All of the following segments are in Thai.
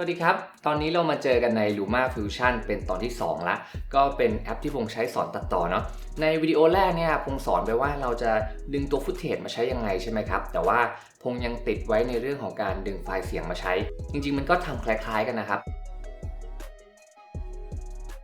สวัสดีครับ ตอนนี้เรามาเจอกันใน Luma Fusion เป็นตอนที่ 2 ละ ก็เป็นแอปที่พงใช้สอนตัดต่อเนาะ ในวิดีโอแรกเนี่ยพงสอนไปว่าเราจะดึงตัวฟุตเทจมาใช้ยังไงใช่ไหมครับ แต่ว่าพงยังติดไว้ในเรื่องของการดึงไฟล์เสียงมาใช้ จริงๆ มันก็ทำคล้ายๆกันนะครับ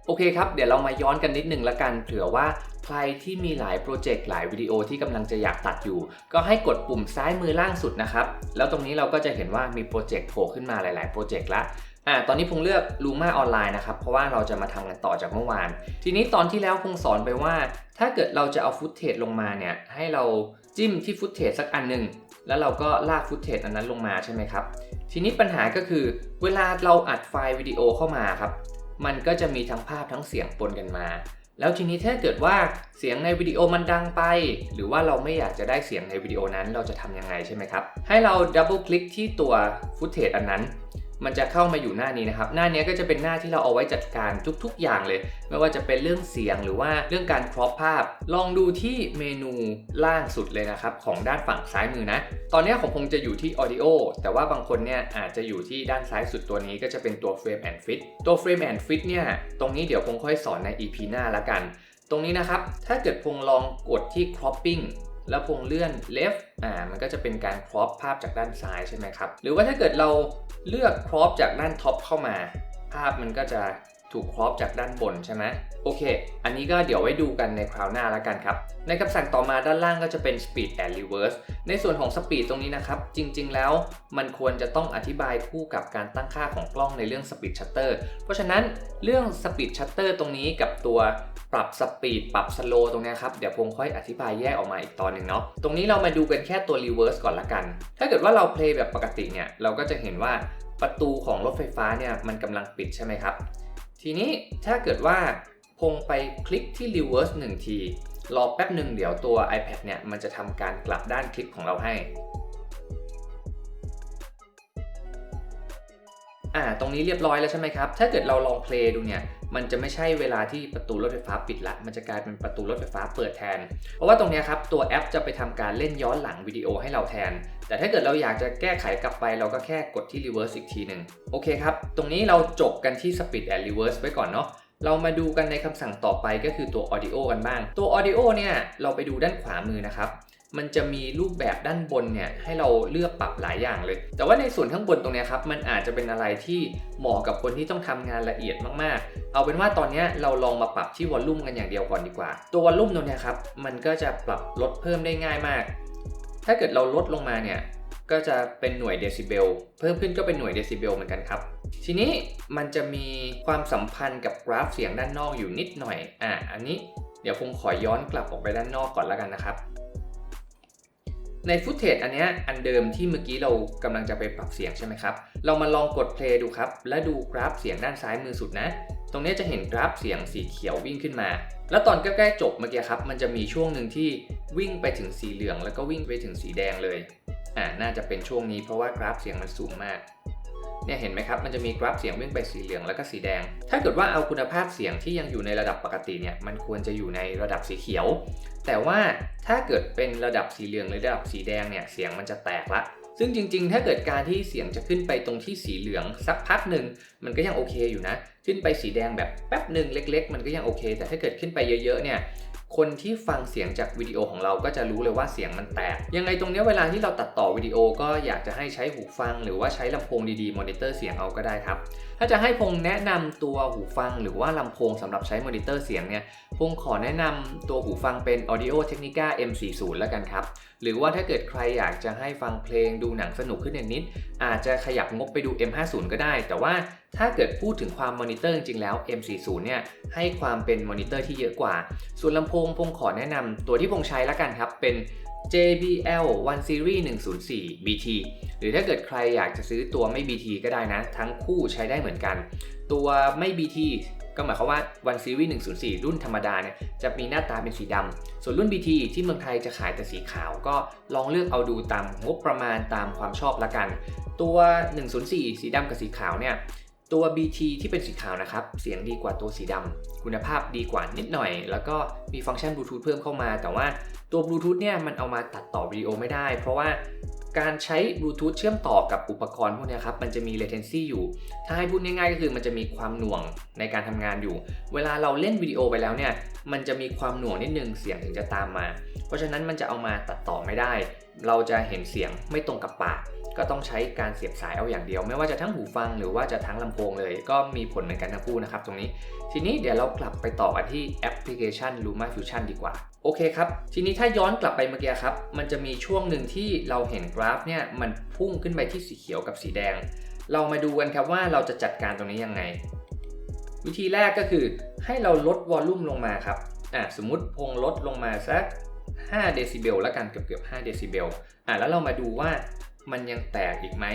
โอเคครับ เดี๋ยวเรามาย้อนกันนิดนึงละกัน เผื่อว่า ใครที่มีหลายโปรเจกต์หลายวิดีโอที่กำลังจะอยากตัดอยู่ ก็ให้กดปุ่มซ้ายมือล่างสุดนะครับ แล้วตรงนี้เราก็จะเห็นว่ามีโปรเจกต์โผล่ขึ้นมาหลาย ๆ โปรเจกต์ละอ่าตอนนี้พงเลือก Luma ออนไลน์นะครับ เพราะว่าเราจะมาทำกันต่อจากเมื่อวาน ทีนี้ตอนที่แล้วพงสอนไปว่า ถ้าเกิดเราจะเอาฟุตเทจลงมาเนี่ยให้เราจิ้มที่ฟุตเทจสักอันหนึ่งแล้วเราก็ลากฟุตเทจอันนั้นลงมาใช่ไหมครับ ทีนี้ปัญหาก็คือเวลาเราอัดไฟล์วิดีโอเข้ามาครับ มันก็จะมีทั้งภาพทั้งเสียงปนกันมา แล้วทีนี้ถ้าเกิดว่าเสียงในวิดีโอมันดังไป หรือว่าเราไม่อยากจะได้เสียงในวิดีโอนั้นเราจะทำยังไงใช่ไหมครับ ให้เราดับเบิลคลิกที่ตัวฟุตเทจอันนั้น มันจะเข้ามาอยู่หน้านี้นะครับ หน้านี้ก็จะเป็นหน้าที่เราเอาไว้จัดการทุกๆ อย่างเลย ไม่ว่าจะเป็นเรื่องเสียงหรือว่าเรื่องการครอปภาพ ลองดูที่เมนูล่างสุดเลยนะครับ ของด้านฝั่งซ้ายมือนะ ตอนนี้ของผมจะอยู่ที่ Audio แต่ว่าบางคนเนี่ยอาจจะอยู่ที่ด้านซ้ายสุดตัวนี้ก็จะเป็นตัว Frame and Fit ตัว Frame and Fit เนี่ย ตรงนี้เดี๋ยวผมค่อยสอนใน EP หน้าละกัน ตรงนี้นะครับ ถ้าเกิดพงลองกดที่ cropping แล้วพวงเลื่อน left อ่ามันก็จะเป็นการครอปภาพจากด้านซ้ายใช่ไหมครับ หรือว่าถ้าเกิดเราเลือกครอปจากด้านท็อปเข้ามา ภาพมันก็จะ ถูก crop จากด้านบนใช่ไหมโอเค อันนี้ก็เดี๋ยวไว้ดูกันในคราวหน้าแล้วกันครับ ในคำสั่งต่อมาด้านล่างก็จะเป็น speed and reverse ในส่วนของ speed ตรงนี้นะครับ จริงๆแล้วมันควรจะต้องอธิบายคู่กับการตั้งค่าของกล้องในเรื่อง speed shutter เพราะฉะนั้นเรื่อง speed shutter ตรงนี้กับตัวปรับ speed ปรับ slow ตรงนี้ครับ เดี๋ยวผมค่อยอธิบายแยกออกมาอีกตอนหนึ่งเนาะ ตรงนี้เรามาดูกันแค่ตัว reverse ก่อนละกัน ถ้าเกิดว่าเรา play แบบปกติเนี่ย เราก็จะเห็นว่าประตูของรถไฟฟ้าเนี่ยมันกำลังปิดใช่ไหมครับ ทีนี้ถ้าเกิดว่าพงไปคลิกที่ reverse 1 ที รอแป๊บหนึ่งเดี๋ยวตัว iPad เนี่ยมันจะทำการกลับด้านคลิกของเราให้ อ่าตรงนี้เรียบร้อยแล้วใช่ไหมครับ ถ้าเกิดเราลองเพลย์ดูเนี่ย มันจะไม่ใช่เวลาที่ประตูรถไฟฟ้าปิดละ มันจะกลายเป็นประตูรถไฟฟ้าเปิดแทน เพราะว่าตรงนี้ครับตัวแอปจะไปทำการเล่นย้อนหลังวิดีโอให้เราแทน แต่ถ้าเกิดเราอยากจะแก้ไขกลับไปเราก็แค่กดที่ reverse อีกทีหนึ่งโอเคครับ ตรงนี้เราจบกันที่ speed and reverse ไว้ก่อนเนาะเรามาดูกันในคำสั่งต่อไปก็คือตัว audio กันบ้าง ตัว audio เนี่ย เราไปดูด้านขวามือนะครับ มันจะมีรูปแบบด้านบนเนี่ยให้เราเลือกปรับหลายอย่างเลย แต่ว่าในส่วนข้างบนตรงนี้ครับมันอาจจะเป็นอะไรที่เหมาะกับคนที่ต้องทำงานละเอียดมากๆ เอาเป็นว่าตอนนี้เราลองมาปรับที่วอลลุ่มกันอย่างเดียวก่อนดีกว่า ตัววอลลุ่มตรงเนี้ยครับมันก็จะปรับลดเพิ่มได้ง่ายมาก ถ้าเกิดเราลดลงมาเนี่ยก็จะเป็นหน่วยเดซิเบลเพิ่มขึ้นก็เป็นหน่วยเดซิเบลเหมือนกันครับ ทีนี้มันจะมีความสัมพันธ์กับกราฟเสียงด้านนอกอยู่นิดหน่อยอะอันนี้เดี๋ยวผมขอย้อนกลับออกไปด้านนอกก่อนแล้วกันนะครับ ในฟุตเทจอันเนี้ยอันเดิมที่เมื่อกี้เรากำลังจะไปปรับเสียงใช่ไหมครับ เรามาลองกดเพลย์ดูครับ และดูกราฟเสียงด้านซ้ายมือสุดนะ ตรงนี้จะเห็นกราฟเสียงสีเขียววิ่งขึ้นมา แล้วตอนใกล้ๆจบเมื่อกี้ครับ มันจะมีช่วงหนึ่งที่วิ่งไปถึงสีเหลือง แล้วก็วิ่งไปถึงสีแดงเลย อ่า น่าจะเป็นช่วงนี้เพราะว่ากราฟเสียงมันสูงมาก เนี่ยเห็นไหมครับ มันจะมีกราฟเสียงวิ่งไปสีเหลืองแล้วก็สีแดง ถ้าเกิดว่าเอาคุณภาพเสียงที่ยังอยู่ในระดับปกติเนี่ย มันควรจะอยู่ในระดับสีเขียว แต่ว่าถ้าเกิดเป็นระดับสีเหลืองหรือระดับสีแดงเนี่ย เสียงมันจะแตกละ ซึ่งจริง ๆ ถ้าเกิดการที่เสียงจะขึ้นไปตรงที่สีเหลืองสักพักหนึ่งมันก็ยังโอเคอยู่นะ ขึ้นไปสีแดงแบบแป๊บหนึ่งเล็ก ๆ มันก็ยังโอเค แต่ถ้าเกิดขึ้นไปเยอะๆเนี่ย คนที่ฟังเสียงจากวิดีโอของเราก็จะรู้เลยว่าเสียงมันแตก ยังไงตรงนี้เวลาที่เราตัดต่อวิดีโอก็อยากจะให้ใช้หูฟัง หรือว่าใช้ลำโพงดีๆมอนิเตอร์เสียงเอาก็ได้ครับถ้าจะให้พงแนะนำตัวหูฟังหรือว่าลำโพงสำหรับใช้มอนิเตอร์เสียงเนี่ยพงขอแนะนำตัวหูฟังเป็น Audio Technica M40 แล้วกันครับ หรือว่าถ้าเกิดใครอยากจะให้ฟังเพลงดูหนังสนุกขึ้นนิดๆอาจจะขยับงบไปดู M50 ก็ได้ แต่ว่าถ้าเกิดพูดถึงความมอนิเตอร์จริงๆแล้ว M40 เนี่ยให้ความเป็นมอนิเตอร์ที่เยอะกว่า ส่วนลำโพงพงขอแนะนำตัวที่พงใช้แล้วกันครับเป็น JBL One Series 104 BT หรือถ้าเกิดใครอยากจะซื้อตัวไม่ BT ก็ได้นะ ทั้งคู่ใช้ได้เหมือนกัน ตัวไม่ BT ก็หมายความว่า One Series 104 รุ่นธรรมดาเนี่ยจะมีหน้าตาเป็นสีดำ ส่วนรุ่น BT ที่เมืองไทยจะขายแต่สีขาว ก็ลองเลือกเอาดูตามงบประมาณตามความชอบละกัน ตัว 104 สีดำกับสีขาวเนี่ย ตัว BT ที่เป็นสีขาวนะครับ เสียงดีกว่าตัวสีดำคุณภาพดีกว่านิดหน่อย แล้วก็มีฟังก์ชันบลูทูธเพิ่มเข้ามา แต่ว่าตัวบลูทูธเนี่ยมันเอามาตัดต่อวิดีโอไม่ได้ เพราะว่า การใช้บลูทูธเชื่อมต่อกับอุปกรณ์พวกนี้ครับมันจะมี latency อยู่ ถ้าให้พูดง่ายๆก็คือมันจะมีความหน่วงในการทำงานอยู่ เวลาเราเล่นวิดีโอไปแล้วเนี่ยมันจะมีความหน่วงนิดนึงเสียงถึงจะตามมา เพราะฉะนั้นมันจะเอามาตัดต่อไม่ได้ เราจะเห็นเสียงไม่ตรงกับปากก็ต้องใช้การเสียบสายเอาอย่างเดียว ไม่ว่าจะทั้งหูฟังหรือว่าจะทั้งลำโพงเลย ก็มีผลเหมือนกันทั้งคู่นะครับตรงนี้ ทีนี้เดี๋ยวเรากลับไปต่อกันที่แอปพลิเคชัน Luma Fusion ดีกว่า โอเคครับ ทีนี้ถ้าย้อนกลับไปเมื่อกี้ครับ มันจะมีช่วงหนึ่งที่เราเห็นกราฟเนี่ยมันพุ่งขึ้นไปที่สีเขียวกับสีแดง เรามาดูกันครับว่าเราจะจัดการตรงนี้ยังไง วิธีแรกก็คือให้เราลดวอลลุ่มลงมาครับอะสมมุติพงลดลงมาสัก 5 เดซิเบลล้วกันเกือบเกือบ5เดซิเบลอะแล้วเรามาดูว่ามันยังแตกอีกไหม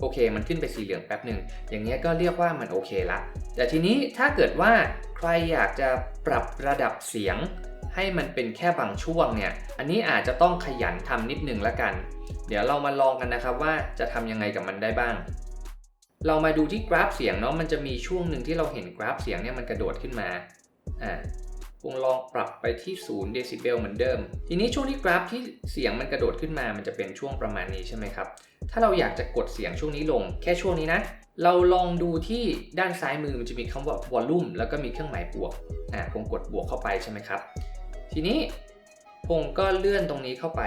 โอเค มันขึ้นไปสีเหลืองแป๊บหนึ่ง อย่างเงี้ยก็เรียกว่ามันโอเคละ แต่ทีนี้ถ้าเกิดว่าใครอยากจะปรับระดับเสียง ให้มันเป็นแค่บางช่วงเนี่ย อันนี้อาจจะต้องขยันทำนิดนึงละกัน เดี๋ยวเรามาลองกันนะครับว่าจะทำยังไงกับมันได้บ้าง เรามาดูที่กราฟเสียงเนาะ มันจะมีช่วงหนึ่งที่เราเห็นกราฟเสียงเนี่ยมันกระโดดขึ้นมา อ่าวงลองปรับไปที่0เดซิเบลเหมือนเดิม ทีนี้ช่วงที่กราฟที่เสียงมันกระโดดขึ้นมา มันจะเป็นช่วงประมาณนี้ใช่ไหมครับ ถ้าเราอยากจะกดเสียงช่วงนี้ลง แค่ช่วงนี้นะ เราลองดูที่ด้านซ้ายมือมันจะมีคำว่าวอลลุ่มแล้วก็มีเครื่องหมายบวก อ่าผมกดบวกเข้าไปใช่ไหมครับ ทีนี้ผมก็เลื่อนตรงนี้เข้าไป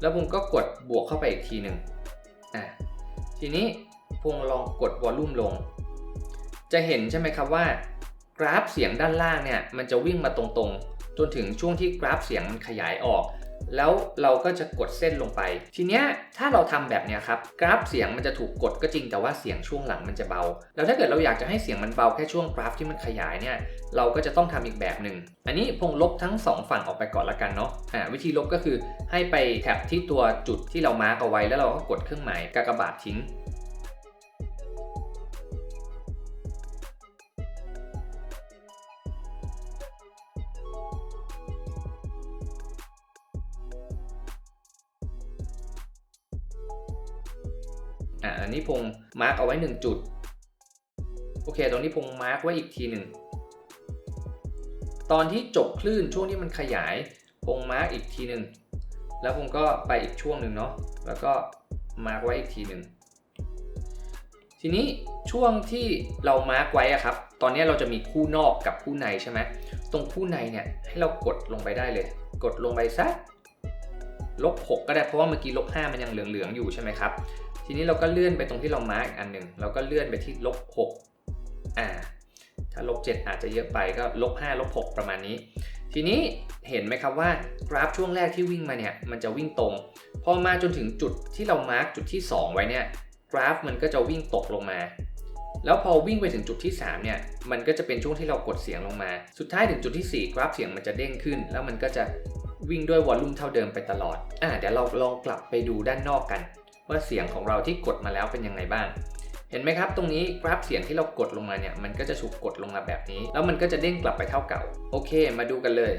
แล้วผมก็กดบวกเข้าไปอีกทีหนึ่งอะทีนี้พงลองกดวอลลุ่มลง จะเห็นใช่ไหมครับว่า กราฟเสียงด้านล่างเนี่ยมันจะวิ่งมาตรงๆ จนถึงช่วงที่กราฟเสียงมันขยายออก แล้วเราก็จะกดเส้นลงไป ทีเนี้ยถ้าเราทำแบบเนี้ยครับกราฟเสียงมันจะถูกกดก็จริงแต่ว่าเสียงช่วงหลังมันจะเบา แล้วถ้าเกิดเราอยากจะให้เสียงมันเบาแค่ช่วงกราฟที่มันขยายเนี่ยเราก็จะต้องทำอีกแบบหนึ่งอันนี้พงลบทั้ง 2 ฝั่งออกไปก่อนละกันเนาะอ่าวิธีลบก็คือให้ไปแท็บที่ตัวจุดที่เรามาร์กเอาไว้แล้วเราก็กดเครื่องหมายกากบาททิ้ง อ่าอันนี้พงมาร์กเอาไว้ 1 จุด โอเค ตรงนี้พงมาร์กไว้อีกทีหนึ่ง ตอนที่จบคลื่นช่วงที่มันขยายพงมาร์กอีกทีหนึ่ง แล้วผมก็ไปอีกช่วงหนึ่งเนาะ แล้วก็มาร์กไว้อีกทีหนึ่ง ทีนี้ช่วงที่เรามาร์กไว้อะครับ ตอนนี้เราจะมีคู่นอกกับคู่ในใช่ไหม ตรงคู่ในเนี่ยให้เรากดลงไปได้เลย กดลงไปสักลบ6ก็ได้เพราะว่าเมื่อกี้ลบ5มันยังเหลืองๆอยู่ใช่ไหมครับ ทีนี้เราก็เลื่อนไปตรงที่เรามาร์กอันหนึ่งเราก็เลื่อนไปที่ลบ6อ่า ถ้าลบ7อาจจะเยอะไปก็ลบ5ลบ6ประมาณนี้ ทีนี้เห็นไหมครับว่ากราฟช่วงแรกที่วิ่งมาเนี่ยมันจะวิ่งตรง พอมาจนถึงจุดที่เรามาร์กจุดที่ 2 ไว้เนี่ยกราฟมันก็จะวิ่งตกลงมา แล้วพอวิ่งไปถึงจุดที่ 3 เนี่ย มันก็จะเป็นช่วงที่เรากดเสียงลงมา สุดท้ายถึงจุดที่ 4 กราฟเสียงมันจะเด้งขึ้น แล้วมันก็จะวิ่งด้วยวอลลุ่มเท่าเดิมไปตลอด อ่าเดี๋ยวเราลองกลับไปดูด้านนอกกัน ว่าเสียงของเราที่กดมาแล้วเป็นยังไงบ้าง เห็นไหมครับ ตรงนี้กราฟเสียงที่เรากดลงมาเนี่ยมันก็จะถูกกดลงมาแบบนี้ แล้วมันก็จะเด้งกลับไปเท่าเก่า โอเค มาดูกันเลย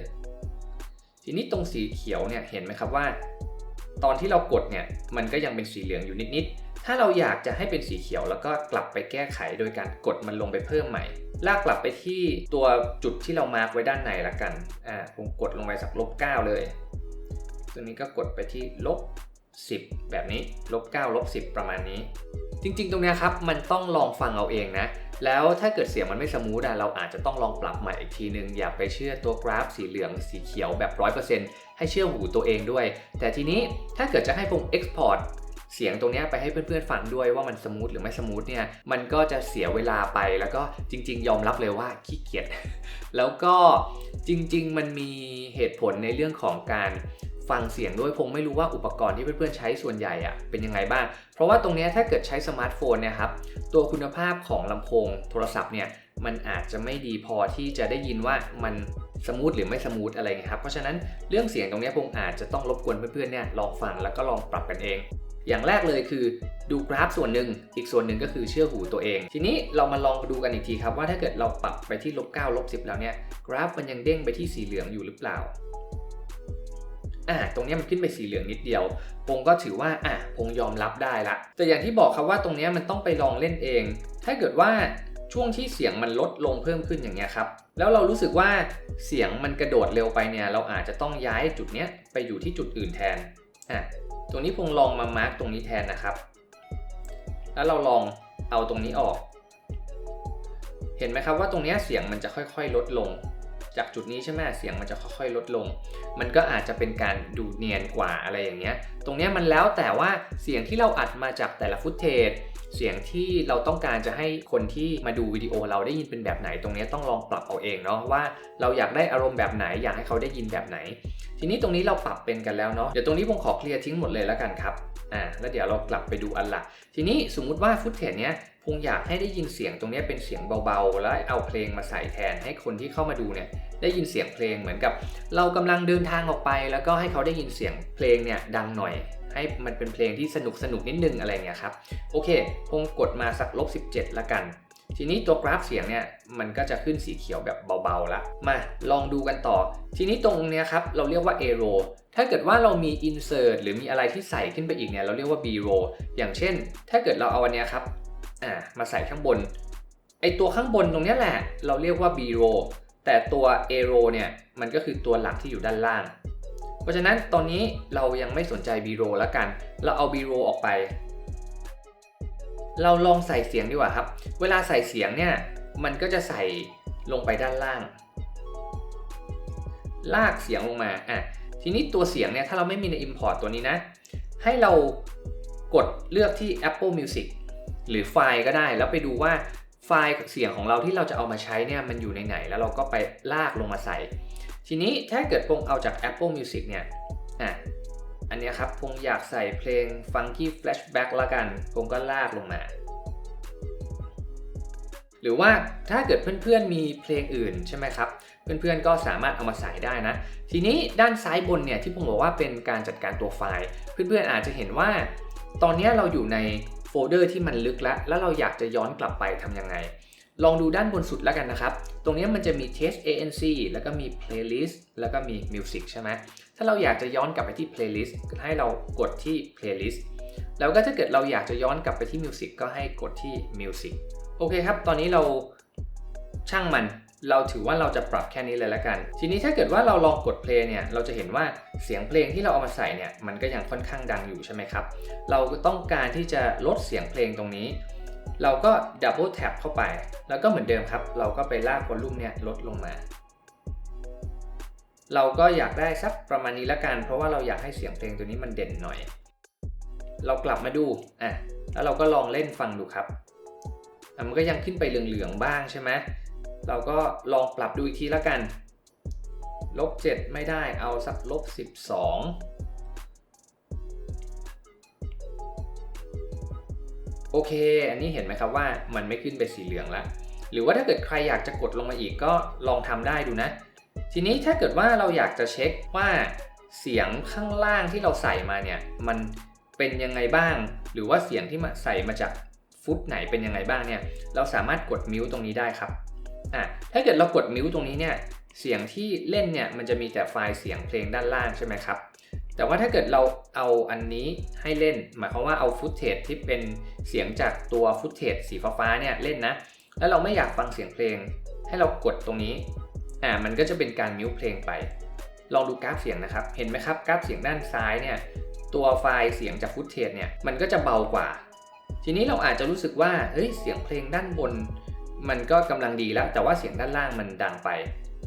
ทีนี้ตรงสีเขียวเนี่ยเห็นไหมครับว่า ตอนที่เรากดเนี่ยมันก็ยังเป็นสีเหลืองอยู่นิดๆถ้าเราอยากจะให้เป็นสีเขียวแล้วก็กลับไปแก้ไขโดยการกดมันลงไปเพิ่มใหม่ ลากกลับไปที่ตัวจุดที่เรามาร์กไว้ด้านในละกันอ่าผมกดลงไปสักลบ9เลย ตัวนี้ก็กดไปที่ลบ 10 แบบนี้ลบ9ลบ10 ประมาณนี้ จริงๆ ตรงเนี้ยครับมันต้องลองฟังเอาเองนะ แล้วถ้าเกิดเสียงมันไม่สมูทอะเราอาจจะต้องลองปรับใหม่อีกทีนึง อย่าไปเชื่อตัวกราฟสีเหลืองสีเขียวแบบ 100%ให้เชื่อหูตัวเองด้วย แต่ทีนี้ถ้าเกิดจะให้ผม export เสียงตรงเนี้ยไปให้เพื่อนๆฟังด้วยว่ามันสมูทหรือไม่สมูทเนี่ยมันก็จะเสียเวลาไปแล้วก็จริง ๆ ยอมรับเลยว่าขี้เกียจแล้วก็จริง ๆ มันมีเหตุผลในเรื่องของการ ฟังเสียงด้วยคงไม่รู้ว่าอุปกรณ์ที่เพื่อนๆใช้ส่วนใหญ่อะเป็นยังไงบ้าง เพราะว่าตรงนี้ถ้าเกิดใช้สมาร์ทโฟนเนี่ยครับตัวคุณภาพของลำโพงโทรศัพท์เนี่ยมันอาจจะไม่ดีพอที่จะได้ยินว่ามันสมูทหรือไม่สมูทอะไรเงี้ยครับ เพราะฉะนั้นเรื่องเสียงตรงนี้ยผมอาจจะต้องรบกวนเพื่อนๆเนี่ยลองฟังแล้วก็ลองปรับกันเอง อย่างแรกเลยคือดูกราฟส่วนหนึ่ง อีกส่วนหนึ่งก็คือเชื่อหูตัวเอง ทีนี้เรามาลองดูกันอีกทีครับว่าถ้าเกิดเราปรับไปที่ลบ9ลบ10 แล้วเนี่ยกราฟมันยังเด้งไปที่สีเหลืองอยู่หรือเปล่า อ่าตรงนี้มันขึ้นไปสีเหลืองนิดเดียวพงก็ถือว่าอะพงยอมรับได้ละ แต่อย่างที่บอกครับว่าตรงนี้มันต้องไปลองเล่นเอง ถ้าเกิดว่าช่วงที่เสียงมันลดลงเพิ่มขึ้นอย่างเงี้ยครับ แล้วเรารู้สึกว่าเสียงมันกระโดดเร็วไปเนี่ย เราอาจจะต้องย้ายจุดเนี้ยไปอยู่ที่จุดอื่นแทน อะ ตรงนี้พงลองมามาร์กตรงนี้แทนนะครับ แล้วเราลองเอาตรงนี้ออก เห็นไหมครับว่าตรงนี้เสียงมันจะค่อยๆ ลดลง จากจุดนี้ใช่ไหมเสียงมันจะค่อยๆ ลดลง มันก็อาจจะเป็นการดูเนียนกว่าอะไรอย่างเงี้ย ตรงนี้มันแล้วแต่ว่าเสียงที่เราอัดมาจากแต่ละฟุตเทจเสียงที่เราต้องการจะให้คนที่มาดูวิดีโอเราได้ยินเป็นแบบไหน ตรงนี้ต้องลองปรับเอาเองเนาะว่าเราอยากได้อารมณ์แบบไหนอยากให้เขาได้ยินแบบไหน ทีนี้ตรงนี้เราปรับเป็นกันแล้วเนาะเดี๋ยวตรงนี้ผมขอเคลียร์ทิ้งหมดเลยแล้วกันครับ อ่าแล้วเดี๋ยวเรากลับไปดูอันหลัก ทีนี้สมมุติว่าฟุตเทจเนี้ยพงอยากให้ได้ยินเสียงตรงนี้เป็นเสียงเบาๆ แล้วเอาเพลงมาใส่แทนให้คนที่เข้ามาดูเนี่ยได้ยินเสียงเพลงเหมือนกับ เรากำลังเดินทางออกไป แล้วก็ให้เขาได้ยินเสียงเพลงเนี่ยดังหน่อย ให้มันเป็นเพลงที่สนุกสนุกนิดนึงอะไรเงี้ยครับโอเคพงกดมาสักลบ17ละกัน ทีนี้ตัวกราฟเสียงเนี่ยมันก็จะขึ้นสีเขียวแบบเบาๆละมาลองดูกันต่อ ทีนี้ตรงเนี้ยครับเราเรียกว่า A row ถ้าเกิดว่าเรามี insert หรือมีอะไรที่ใส่ขึ้นไปอีกเนี่ยเราเรียกว่า B r o อย่างเช่น ถ้าเกิดเราเอาอันเนี้ยครับอ่ามาใส่ข้างบนไอตัวข้างบนตรงเนี้ยแหละ เราเรียกว่า B r o แต่ตัว A row เนี่ยมันก็คือตัวหลักที่อยู่ด้านล่าง เพราะฉะนั้นตอนนี้เรายังไม่สนใจ B r o แล้วกัน เราเอา B r o ออกไป เราลองใส่เสียงดีกว่าครับ เวลาใส่เสียงเนี่ยมันก็จะใส่ลงไปด้านล่าง ลากเสียงลงมาอะทีนี้ตัวเสียงเนี่ยถ้าเราไม่มีใน Import ตัวนี้นะ ให้เรากดเลือกที่ Apple Music หรือไฟล์ก็ได้ แล้วไปดูว่าไฟล์เสียงของเราที่เราจะเอามาใช้เนี่ยมันอยู่ในไหน แล้วเราก็ไปลากลงมาใส่ ทีนี้ถ้าเกิดพงเอาจาก Apple Music เนี่ยอะ อันนี้ครับพงอยากใส่เพลง Funky Flashback ละกันพงก็ลากลงมา หรือว่าถ้าเกิดเพื่อนๆมีเพลงอื่นใช่ไหมครับ เพื่อนๆก็สามารถเอามาใส่ได้นะ ทีนี้ด้านซ้ายบนเนี่ยที่ผมบอกว่าเป็นการจัดการตัวไฟล์ เพื่อนๆอาจจะเห็นว่า ตอนนี้เราอยู่ในโฟลเดอร์ที่มันลึกแล้ว แล้วเราอยากจะย้อนกลับไปทำยังไง ลองดูด้านบนสุดแล้วกันนะครับ ตรงนี้มันจะมี test ANC แล้วก็มี playlist แล้วก็มี music ใช่ไหม ถ้าเราอยากจะย้อนกลับไปที่ playlist ให้เรากดที่ playlist แล้วก็ถ้าเกิดเราอยากจะย้อนกลับไปที่ music ก็ให้กดที่ music โอเคครับ ตอนนี้เราช่างมัน เราถือว่าเราจะปรับแค่นี้เลยละกัน ทีนี้ถ้าเกิดว่าเราลองกด play เนี่ย เราจะเห็นว่าเสียงเพลงที่เราเอามาใส่เนี่ย มันก็ยังค่อนข้างดังอยู่ใช่ไหมครับ เราก็ต้องการที่จะลดเสียงเพลงตรงนี้ เราก็ double tap เข้าไป แล้วก็เหมือนเดิมครับ เราก็ไปลากวอลลุ่มเนี่ยลดลงมา เราก็อยากได้สักประมาณนี้ละกัน เพราะว่าเราอยากให้เสียงเพลงตัวนี้มันเด่นหน่อย เรากลับมาดูอะแล้วเราก็ลองเล่นฟังดูครับมันก็ยังขึ้นไปเหลืองๆบ้างใช่ไหมเราก็ลองปรับดูอีกทีละกันลบ7ไม่ได้เอาสักลบ12 โอเค อันนี้เห็นไหมครับว่ามันไม่ขึ้นไปสีเหลืองแล้ว หรือว่าถ้าเกิดใครอยากจะกดลงมาอีกก็ลองทำได้ดูนะ ทีนี้ถ้าเกิดว่าเราอยากจะเช็คว่าเสียงข้างล่างที่เราใส่มาเนี่ยมันเป็นยังไงบ้าง หรือว่าเสียงที่มาใส่มาจากฟุตไหนเป็นยังไงบ้างเนี่ย เราสามารถกดมิวตรงนี้ได้ครับ อะ ถ้าเกิดเรากดมิวตรงนี้เนี่ย เสียงที่เล่นเนี่ยมันจะมีแต่ไฟล์เสียงเพลงด้านล่างใช่ไหมครับ แต่ว่าถ้าเกิดเราเอาอันนี้ให้เล่น หมายความว่าเอาฟุตเทจที่เป็นเสียงจากตัวฟุตเทจสีฟ้าเนี่ยเล่นนะ แล้วเราไม่อยากฟังเสียงเพลง ให้เรากดตรงนี้ อ่า มันก็จะเป็นการมิวเพลงไป ลองดูกราฟเสียงนะครับ เห็นไหมครับกราฟเสียงด้านซ้ายเนี่ย ตัวไฟล์เสียงจากฟุตเทจเนี่ย มันก็จะเบากว่า ทีนี้เราอาจจะรู้สึกว่า เฮ้ย เสียงเพลงด้านบน มันก็กำลังดีแล้ว แต่ว่าเสียงด้านล่างมันดังไป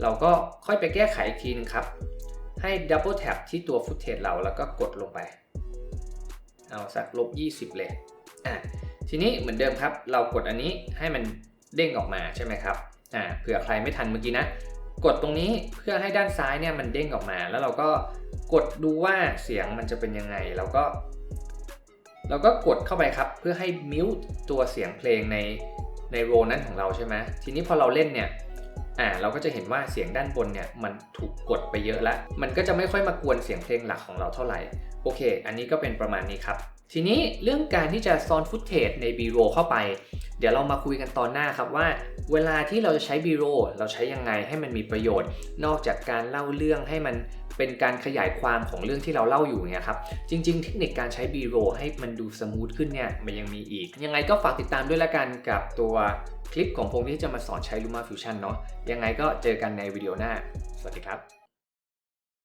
เราก็ค่อยไปแก้ไขอีกทีนึงครับ ให้ Double Tap ที่ตัว Footage เราแล้วก็กดลงไป เอาสักลบ 20 เลยอะทีนี้เหมือนเดิมครับ เรากดอันนี้ให้มันเด้งออกมาใช่ไหมครับอ่าเผื่อใครไม่ทันเมื่อกี้นะ กดตรงนี้เพื่อให้ด้านซ้ายเนี่ยมันเด้งออกมา แล้วเราก็กดดูว่าเสียงมันจะเป็นยังไงเราก็ เราก็กดเข้าไปครับ เพื่อให้มิวตัวเสียงเพลงในในโรนั้นของเราใช่ไหมทีนี้พอเราเล่นเนี่ย อ่าเราก็จะเห็นว่าเสียงด้านบนเนี่ยมันถูกกดไปเยอะแล้ว มันก็จะไม่ค่อยมากวนเสียงเพลงหลักของเราเท่าไหร่ โอเค อันนี้ก็เป็นประมาณนี้ครับ ทีนี้เรื่องการที่จะซ้อนฟุตเทจใน B-roll เข้าไป เดี๋ยวเรามาคุยกันตอนหน้าครับว่า เวลาที่เราจะใช้ B-roll เราใช้ยังไงให้มันมีประโยชน์ นอกจากการเล่าเรื่องให้มัน เป็นการขยายความของเรื่องที่เราเล่าอยู่เนี่ยครับ จริง ๆ เทคนิคการใช้ B-roll ให้มันดูสมูทขึ้นเนี่ยมันยังมีอีก ยังไงก็ฝากติดตามด้วยละกันกับตัวคลิปของผมที่จะมาสอนใช้ Luma Fusion เนาะยังไงก็เจอกันในวิดีโอหน้า สวัสดีครับ